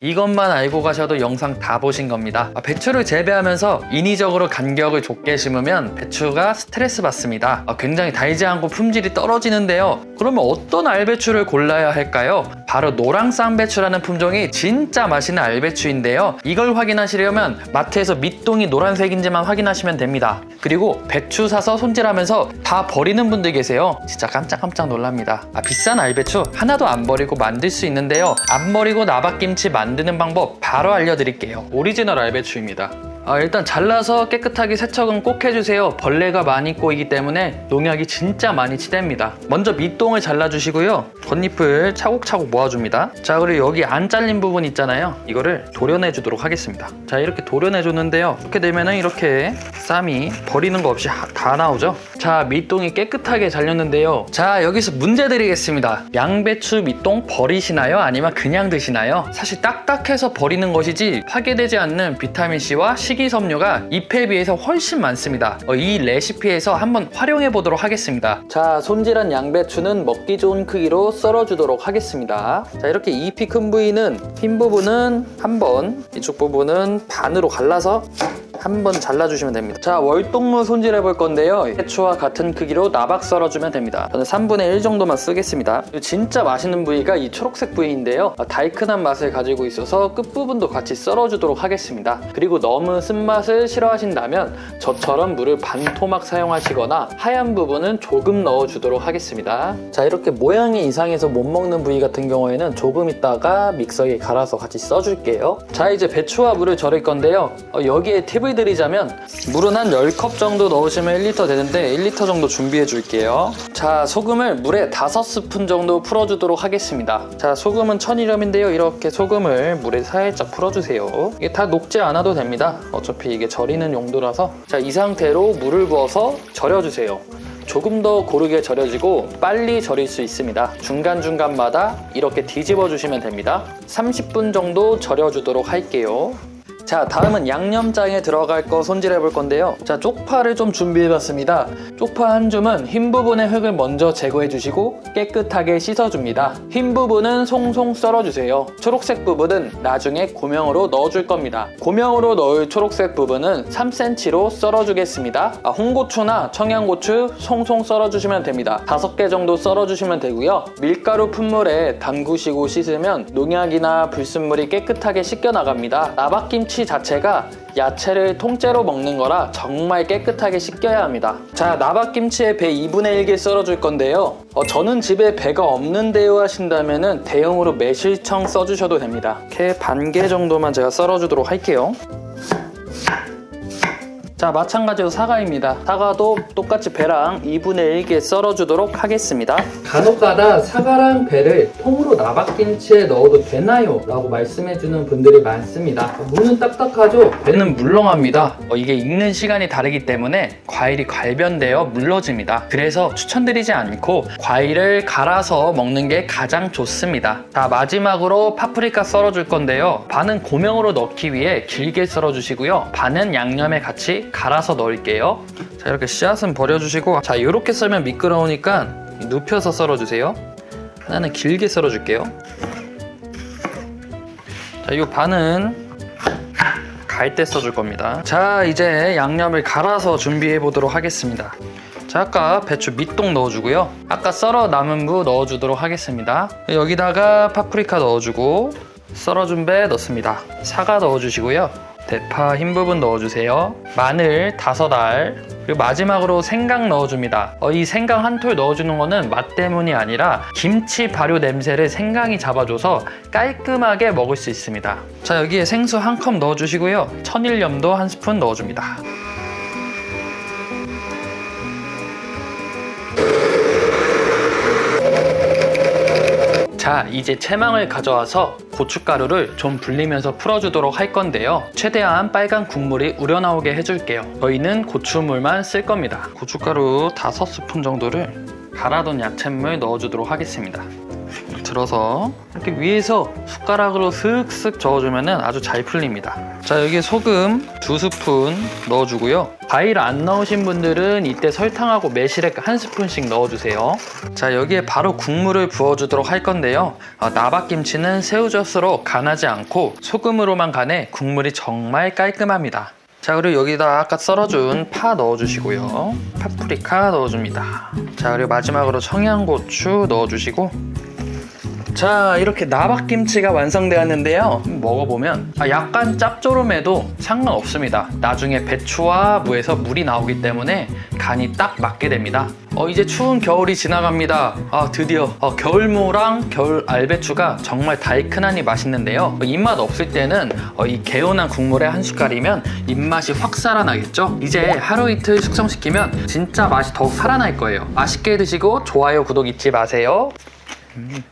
이것만 알고 가셔도 영상 다 보신 겁니다. 아, 배추를 재배하면서 인위적으로 간격을 좁게 심으면 배추가 스트레스 받습니다. 아, 굉장히 달지 않고 품질이 떨어지는데요. 그러면 어떤 알배추를 골라야 할까요? 바로 노랑 쌍배추라는 품종이 진짜 맛있는 알배추인데요. 이걸 확인하시려면 마트에서 밑동이 노란색인지만 확인하시면 됩니다. 그리고 배추 사서 손질하면서 다 버리는 분들 계세요. 진짜 깜짝깜짝 놀랍니다. 아, 비싼 알배추 하나도 안 버리고 만들 수 있는데요. 안 버리고 나박김치 만드는 방법 바로 알려드릴게요. 오리지널 알배추입니다. 아, 일단 잘라서 깨끗하게 세척은 꼭 해주세요. 벌레가 많이 꼬이기 때문에 농약이 진짜 많이 치댑니다. 먼저 밑동을 잘라주시고요. 겉잎을 차곡차곡 모아줍니다. 자, 그리고 여기 안 잘린 부분 있잖아요. 이거를 도려내주도록 하겠습니다. 자, 이렇게 도려내줬는데요. 이렇게 되면은 이렇게 쌈이 버리는 거 없이 하- 다 나오죠. 자, 밑동이 깨끗하게 잘렸는데요. 자, 여기서 문제 드리겠습니다. 양배추 밑동 버리시나요? 아니면 그냥 드시나요? 사실 딱딱해서 버리는 것이지 파괴되지 않는 비타민C와 식이 섬유가 잎에 비해서 훨씬 많습니다. 어, 이 레시피에서 한번 활용해 보도록 하겠습니다. 자, 손질한 양배추는 먹기 좋은 크기로 썰어 주도록 하겠습니다. 자, 이렇게 잎이 큰 부위는 흰 부분은 한 번, 이쪽 부분은 반으로 갈라서 한번 잘라주시면 됩니다. 자, 월동무 손질해 볼 건데요. 해추와 같은 크기로 나박 썰어주면 됩니다. 저는 3분의 1 정도만 쓰겠습니다. 진짜 맛있는 부위가 이 초록색 부위인데요. 아, 달큰한 맛을 가지고 있어서 끝부분도 같이 썰어주도록 하겠습니다. 그리고 너무 쓴맛을 싫어하신다면 저처럼 물을 반 토막 사용하시거나 하얀 부분은 조금 넣어주도록 하겠습니다. 자, 이렇게 모양이 이상해서 못 먹는 부위 같은 경우에는 조금 있다가 믹서기에 갈아서 같이 써줄게요. 자, 이제 배추와 물을 절일 건데요. 어, 여기에 팁을 드리자면 물은 한 10컵 정도 넣으시면 1리터 되는데 1리터 정도 준비해 줄게요. 자, 소금을 물에 5스푼 정도 풀어주도록 하겠습니다. 자, 소금은 천일염인데요. 이렇게 소금을 물에 살짝 풀어주세요. 이게 다 녹지 않아도 됩니다. 어차피 이게 절이는 용도라서. 자, 이 상태로 물을 부어서 절여주세요. 조금 더 고르게 절여지고 빨리 절일 수 있습니다. 중간중간마다 이렇게 뒤집어 주시면 됩니다. 30분 정도 절여주도록 할게요. 자, 다음은 양념장에 들어갈 거 손질해 볼 건데요. 자, 쪽파를 좀 준비해 봤습니다. 쪽파 한 줌은 흰 부분의 흙을 먼저 제거해 주시고 깨끗하게 씻어 줍니다. 흰 부분은 송송 썰어 주세요. 초록색 부분은 나중에 고명으로 넣어 줄 겁니다. 고명으로 넣을 초록색 부분은 3cm로 썰어 주겠습니다. 아, 홍고추나 청양고추 송송 썰어 주시면 됩니다. 5개 정도 썰어 주시면 되고요. 밀가루 품물에 담그시고 씻으면 농약이나 불순물이 깨끗하게 씻겨 나갑니다. 나박김치 자체가 야채를 통째로 먹는 거라 정말 깨끗하게 씻겨야 합니다. 자, 나박김치에 배 2분의 1개 썰어줄 건데요. 어, 저는 집에 배가 없는데요 하신다면 대용으로 매실청 써주셔도 됩니다. 이렇게 반 개 정도만 제가 썰어주도록 할게요. 자, 마찬가지로 사과입니다. 사과도 똑같이 배랑 2분의 1개 썰어주도록 하겠습니다. 간혹가다 사과랑 배를 통으로 나박김치에 넣어도 되나요? 라고 말씀해주는 분들이 많습니다. 무는 딱딱하죠? 배는 물렁합니다. 어, 이게 익는 시간이 다르기 때문에 과일이 갈변되어 물러집니다. 그래서 추천드리지 않고 과일을 갈아서 먹는 게 가장 좋습니다. 자, 마지막으로 파프리카 썰어줄 건데요. 반은 고명으로 넣기 위해 길게 썰어주시고요. 반은 양념에 같이 갈아서 넣을게요. 자, 이렇게 씨앗은 버려주시고 자, 이렇게 썰면 미끄러우니까 눕혀서 썰어주세요. 하나는 길게 썰어줄게요. 자, 이 반은 갈 때 써줄 겁니다. 자, 이제 양념을 갈아서 준비해 보도록 하겠습니다. 자, 아까 배추 밑동 넣어주고요. 아까 썰어 남은 무 넣어주도록 하겠습니다. 여기다가 파프리카 넣어주고 썰어준 배 넣습니다. 사과 넣어주시고요. 대파 흰 부분 넣어주세요. 마늘 다섯 알. 그리고 마지막으로 생강 넣어줍니다. 어, 이 생강 한 톨 넣어주는 거는 맛 때문이 아니라 김치 발효 냄새를 생강이 잡아줘서 깔끔하게 먹을 수 있습니다. 자 여기에 생수 한 컵 넣어주시고요. 천일염도 한 스푼 넣어줍니다. 자, 이제 채망을 가져와서 고춧가루를 좀 불리면서 풀어주도록 할 건데요. 최대한 빨간 국물이 우러나오게 해줄게요. 저희는 고추물만 쓸 겁니다. 고춧가루 5스푼 정도를 갈아둔 야채물 넣어주도록 하겠습니다. 들어서 이렇게 위에서 숟가락으로 슥슥 저어주면 아주 잘 풀립니다. 자 여기에 소금 두 스푼 넣어주고요. 과일 안 넣으신 분들은 이때 설탕하고 매실액 한 스푼씩 넣어주세요. 자 여기에 바로 국물을 부어주도록 할 건데요. 어, 나박김치는 새우젓으로 간하지 않고 소금으로만 간해 국물이 정말 깔끔합니다. 자 그리고 여기다 아까 썰어준 파 넣어주시고요. 파프리카 넣어줍니다. 자 그리고 마지막으로 청양고추 넣어주시고 자 이렇게 나박김치가 완성되었는데요. 먹어보면 아, 약간 짭조름해도 상관없습니다. 나중에 배추와 무에서 물이 나오기 때문에 간이 딱 맞게 됩니다. 어, 이제 추운 겨울이 지나갑니다. 아 드디어. 어, 겨울무랑 겨울 알배추가 정말 달큰하니 맛있는데요. 어, 입맛 없을 때는 어, 이 개운한 국물에 한 숟갈이면 입맛이 확 살아나겠죠? 이제 하루 이틀 숙성시키면 진짜 맛이 더욱 살아날 거예요. 맛있게 드시고 좋아요 구독 잊지 마세요. 음.